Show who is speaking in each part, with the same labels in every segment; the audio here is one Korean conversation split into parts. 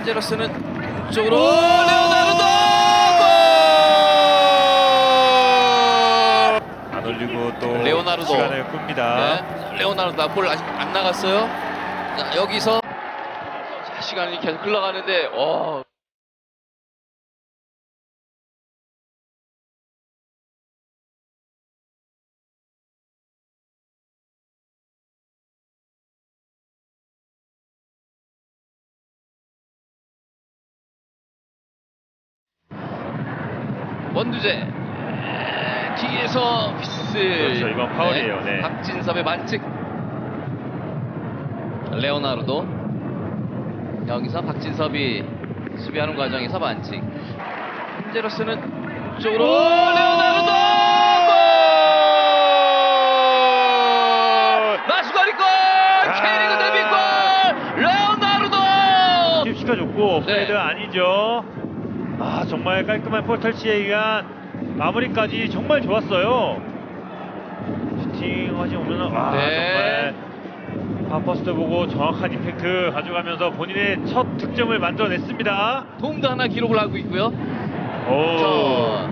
Speaker 1: 현재로서는 쪽으로 레오나르도 골!
Speaker 2: 안 올리고 또
Speaker 1: 레오나르도.
Speaker 2: 시간을 끕니다.
Speaker 1: 네, 레오나르도 볼 아직 안 나갔어요. 자, 여기서 자, 시간이 계속 흘러가는데 어. 원두재. 뒤에서 피스.
Speaker 2: 그렇죠, 이건 파울이에요, 네.
Speaker 1: 박진섭의 반칙 레오나르도. 여기서 박진섭이 수비하는 과정에서 반칙 현재로서는 쪽으로. 레오나르도! 골! 마수거리골! K리그 데뷔 골! 레오나르도!
Speaker 2: 팁 시켜줬고 오프사이드
Speaker 1: 네.
Speaker 2: 아니죠. 아 정말 깔끔한 볼 터치에 의한 마무리까지 정말 좋았어요. 슈팅 하지 오면 와
Speaker 1: 네.
Speaker 2: 정말 파퍼스트 보고 정확한 임팩트 가져가면서 본인의 첫 득점을 만들어냈습니다.
Speaker 1: 홈도 하나 기록을 하고 있고요
Speaker 2: 오.
Speaker 1: 자,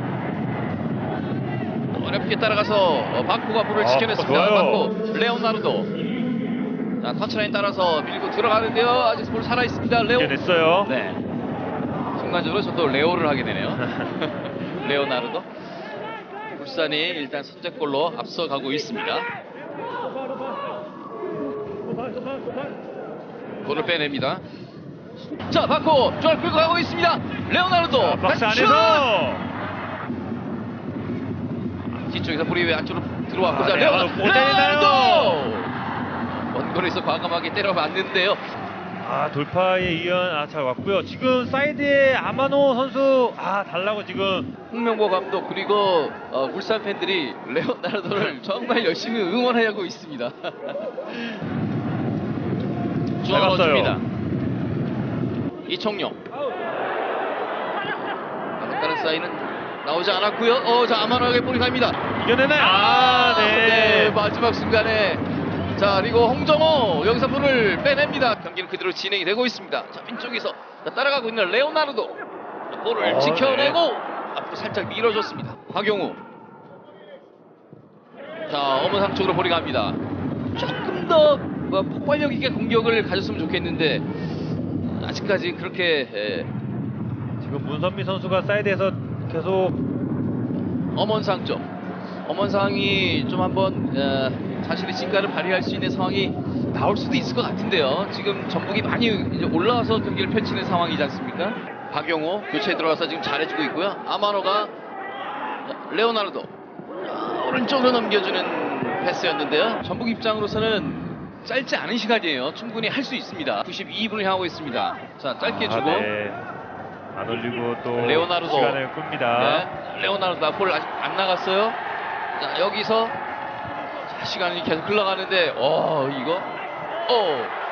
Speaker 1: 어렵게 따라가서 어, 바코가 볼을
Speaker 2: 아,
Speaker 1: 지켜냈습니다.
Speaker 2: 좋아요.
Speaker 1: 바코, 레오나르도. 자, 터치라인 따라서 밀고 들어가는데요. 아직 볼 살아 있습니다. 레오.
Speaker 2: 이겨냈어요.
Speaker 1: 네. 순간적으로 저도 레오를 하게 되네요. 레오나르도. 울산이 일단 선제골로 앞서가고 있습니다. 볼을 빼냅니다. 자, 바코 쫄 끌고 가고 있습니다. 레오나르도.
Speaker 2: 자, 박스
Speaker 1: 슛!
Speaker 2: 안에서
Speaker 1: 뒤쪽에서 브리웨 안쪽으로 들어왔고
Speaker 2: 아,
Speaker 1: 자
Speaker 2: 네, 아?
Speaker 1: 레오나르도 원거리에서 과감하게 때려 맞는데요
Speaker 2: 아 돌파에 이은 아 잘 왔고요. 지금 사이드에 아마노 선수 아 달라고 지금
Speaker 1: 홍명보 감독 그리고 어, 울산 팬들이
Speaker 2: 네.
Speaker 1: 레오나르도를 정말 열심히 응원하고 있습니다
Speaker 2: 잘.
Speaker 1: 주어줍니다 이청용 다른 사인은 나오지 않았고요 어 자 아마노에게 볼이 갑니다
Speaker 2: 이겨내나요? 아, 네.
Speaker 1: 마지막 순간에 자 그리고 홍정호 여기서 볼을 빼냅니다. 경기는 그대로 진행이 되고 있습니다. 자 빈쪽에서 자, 따라가고 있는 레오나르도 자, 볼을
Speaker 2: 어,
Speaker 1: 지켜내고 앞으로 살짝 밀어줬습니다. 박용우 자 어머상 쪽으로 볼이 갑니다. 조금 더 뭐, 폭발력 있게 공격을 가졌으면 좋겠는데 아직까지 그렇게 예,
Speaker 2: 지금 문선미 선수가 사이드에서 계속
Speaker 1: 엄원상 쪽 엄원상이 좀 한번 어, 자신의 진가를 발휘할 수 있는 상황이 나올 수도 있을 것 같은데요. 지금 전북이 많이 이제 올라와서 경기를 펼치는 상황이지 않습니까? 박용호 교체에 들어가서 지금 잘해주고 있고요. 아마노가 레오나르도 아, 오른쪽으로 넘겨주는 패스였는데요. 전북 입장으로서는 짧지 않은 시간이에요. 충분히 할 수 있습니다. 92분을 향하고 있습니다. 자 짧게
Speaker 2: 아,
Speaker 1: 주고
Speaker 2: 네. 안 올리고 또
Speaker 1: 레오나르도.
Speaker 2: 시간을 끕니다.
Speaker 1: 네, 레오나르도 볼 아직 안 나갔어요. 자, 여기서 자, 시간이 계속 흘러가는데, 어, 이거, 어,